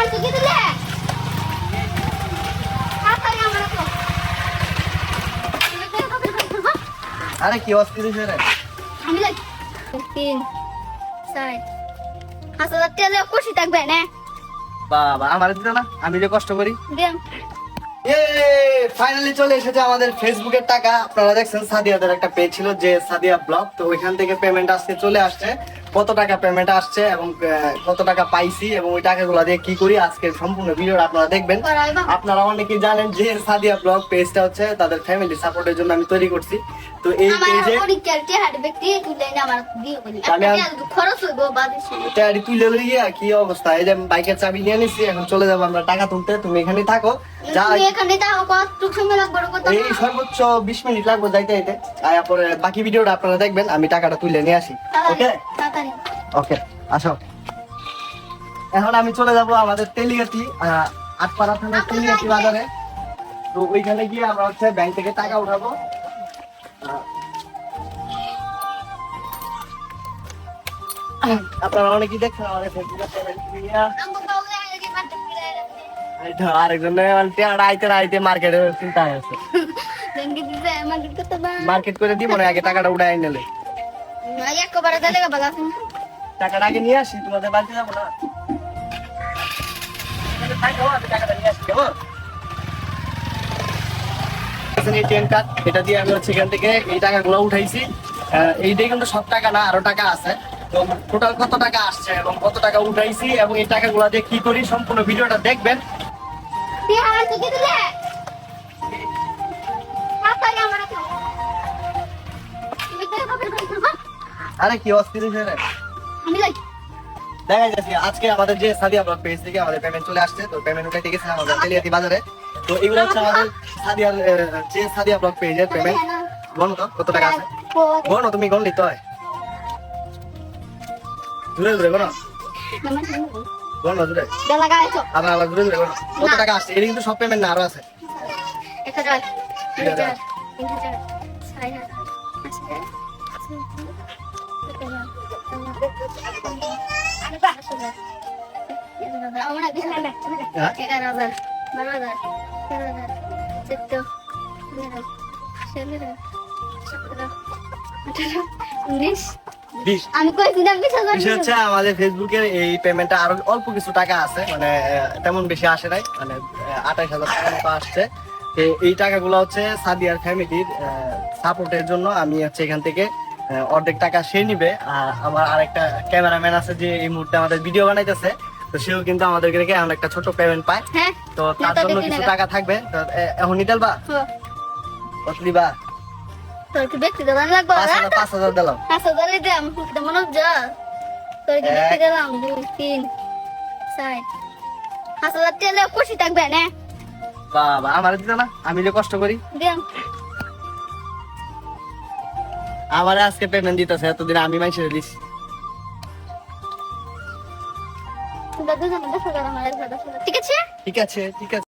আর কি দিলে অস্থির হয়েছে রে? আমি লাগ তিন চার হাজার হাজার তেলে খুশি থাকবে না বাবা আমার দিতে না আমি যে কষ্ট করি। দেন। এ ফাইনালি চলে এসেছে আমাদের ফেসবুকের টাকা। আপনারা দেখছেন সাদিয়াদের একটা পেজ ছিল যে সাদিয়া ব্লগ তো ওইখান থেকে পেমেন্ট আজকে চলে আসছে। কত টাকা পেমেন্ট আসছে এবং কত টাকা পাইছি এবং ওই টাকাগুলো দিয়ে কি করি আজকের সম্পূর্ণ ভিডিওটা আপনারা দেখবেন। আপনারা অনেকেই জানেন যে সাদিয়া ব্লগ পেজটা হচ্ছে তাদের ফ্যামিলি সাপোর্টের জন্য আমি তৈরি করছি। তো এই পেজে আমি- তুলে লইয়া কি অবস্থা? এই যে বাইকের চাবি নিয়ে নিছি এখন চলে যাব আমরা টাকা তুলতে। তুমি এখানে থাকো। যা তুমি এখানে তাও এই সর্বোচ্চ বিশ মিনিট লাগবে যাইতে যাইতে। আর পরে বাকি ভিডিওটা আপনারা দেখবেন আমি টাকাটা তুলে নিয়ে আসি। ওকে? ওকে আসো। এখন আমি চলে যাব আমাদের তেলিয়াতি আটপাড়া থানার তেলিয়াতি বাজারে। তো ওইখানে গিয়ে আমরা হচ্ছে ব্যাংক থেকে টাকা উঠাবো। আপনারা অনেকেই দেখছেন আমাদের ফেসবুকে আরেকজন আইতে আইতে মার্কেটে চিন্তা আছে করে দিব না আগে টাকাটা নিলে টাকাটা আগে নিয়ে আসি তোমাদের বাড়িতে যাব না। কার্ড, এটা দিয়ে আমি এখান থেকে এই টাকাগুলো উঠাইছি। এইটাই কিন্তু সব টাকা না আরও টাকা আছে। টোটাল কত টাকা আসছে এবং কত টাকা উঠাইছি এবং এই টাকাগুলো দিয়ে কি করি সম্পূর্ণ ভিডিওটা দেখবেন। আর কি অস্থির দেখা যাচ্ছে আজকে আমাদের যে সাদিয়া ব্লগ পেজ থেকে আমাদের পেমেন্ট চলে আসছে তো পেমেন্ট উঠাইতে গেছে আমাদের তেলিয়াতি বাজারে। তো এগুলো হচ্ছে আমাদের সাদিয়ার যে সাদিয়া ব্লগ পেজের পেমেন্ট গণ তো কত টাকা আছে? গণ তুমি গণ দিতে হয়। দূরে দূরে গণ গণ দূরে। দেলা গাইছো আবার আবার দূরে দূরে গণ কত টাকা আসছে? এটা কিন্তু সব পেমেন্ট না আরও আছে। এক হাজার দুই হাজার তিন হাজার ছয় হাজার। পাঁচ হাজার। এগারো হাজার। বারো হাজার। তেরো হাজার। চোদ্দ পনেরো ষোলো সতেরো আঠারো উনিশ আমাদের ফেসবুকের এই পেমেন্টটা আরও অল্প কিছু টাকা আছে মানে তেমন বেশি আসে নাই মানে আঠাশ হাজার টাকা মতো আসছে। এই টাকাগুলো হচ্ছে সাদিয়ার ফ্যামিলির সাপোর্টের জন্য আমি হচ্ছে এখান থেকে অর্ধেক টাকা সে নিবে। আর আমার আরেকটা ক্যামেরাম্যান আছে যে এই মুহূর্তে আমাদের ভিডিও বানাইতেছে তো সেও কিন্তু আমাদেরকে রেখে এমন একটা ছোট পেমেন্ট পায়। হ্যাঁ তো তার জন্য কিছু টাকা থাকবে। তো এখন নিতেলবা হ্যাঁ। কত দিবা তোর কি ব্যক্তি লাগবে পাঁচ হাজার দিলাম। পাঁচ হাজার দিলাম মনে তোর কি ব্যক্তি দিলাম? দুই তিন চার। পাঁচ হাজার তেলে খুশি থাকবে না। বাবা আমার দিতে না আমি যে কষ্ট করি। আমার আজকে পেমেন্ট দিতেছে এতদিন আমি দশ হাজার। ঠিক আছে? ঠিক আছে ঠিক আছে।